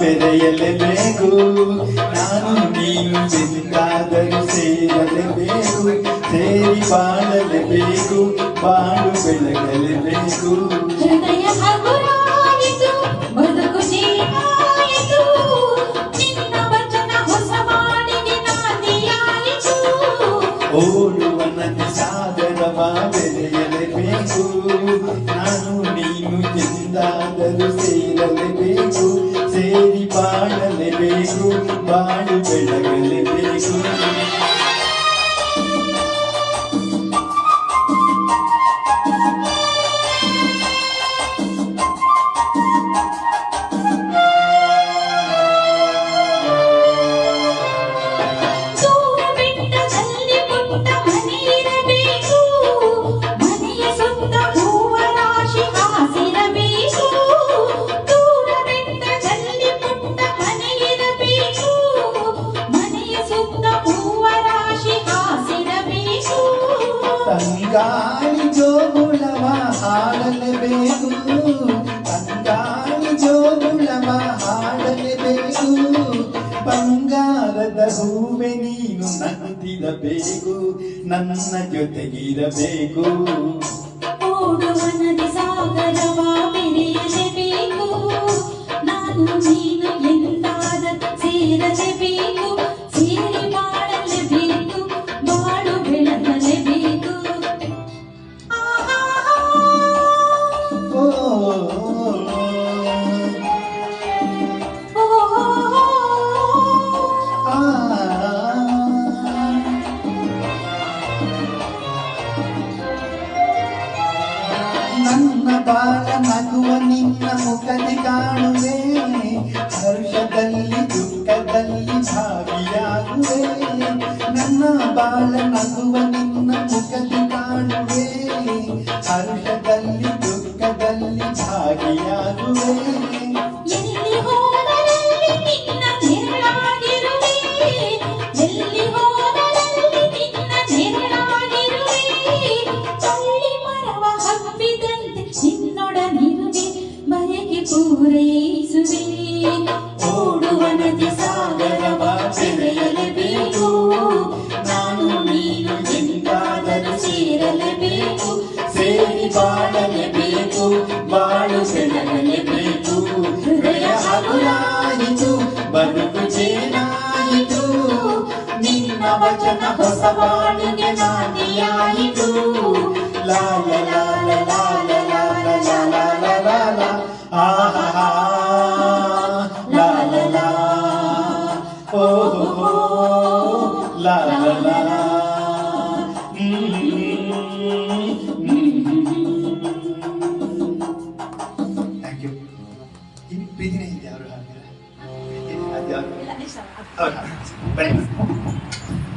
ಬೆರೆಯಲೇಬೇಕು ನಾನು ನೀನು ಎಂದಾದರೂ ಸೇರಲೇಬೇಕು ಸೇರಿ ಬಾಳಲೇಬೇಕು ಬಾಳು ಬೆಳಗಲೇಬೇಕು ಹೃದಯ ಹಗುರಾಯಿತು ಬದುಕು ಜೀವಾಯಿತು ನಿನ್ನ ವಚನ ಹೊಸ ಮಾಡಿಗೆ ನಾಂದಿಯಾಯಿತು ಓಡುವ ನದಿ ಸಾಗರವ ಬೆರೆಯಲೇಬೇಕು ಬಾಳಲೇಬೇಕು ಬಾಳು ಬೆಳಗಲೇಬೇಕು ದೂರ ಜೋಗುಳವ ಹಾಡಲೇಬೇಕು ತಂಗಾಳಿ ಜೋಗುಳವ ಹಾಡಲೇಬೇಕು ಬಂಗಾರದ ಹೂವೆ ನೀನು ನಂದಿರಬೇಕು ನನ್ನ ಜೊತೆಗಿರಬೇಕು ಓಡುವ ನದಿ ಸಾಗರವ ಬೆರೆಯಲೇಬೇಕು ನಾನು ನೀನು ಎಂದಾದ ಸೇರಲೇಬೇಕು ಸೇರಿ ಭಾಗಿಯಾಗುವೆ ನನ್ನ ಬಾಲ ನಗುವ ನಿನ್ನ ಮುಖದಿ ಕಾಣುವೆ. ಹರ್ಷದಲ್ಲಿ ದುಃಖದಲ್ಲಿ ಭಾಗಿಯಾಗುವೆ. ಎಲ್ಲಿ ವಚನ ಹೊಸ ಬಾಳಿಗೆ ನಾಂದಿಯಾಯಿತು ಲಾಲ ಲಾಲ ಲಾಲ ಲಾಲ ಲಾಲ ಲಾಲ ಆಹಾ ಲಾಲ ಲಾ ಓ ಹೋ ಲಾಲ ಲಾ ಥ್ಯಾಂಕ್ ಯು